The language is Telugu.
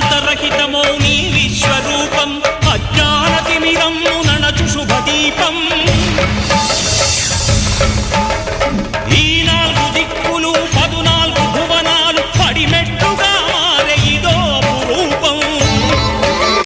అంతరహితమౌని విశ్వరూపం అజ్ఞానతిమిరం నడచు శుభదీపం.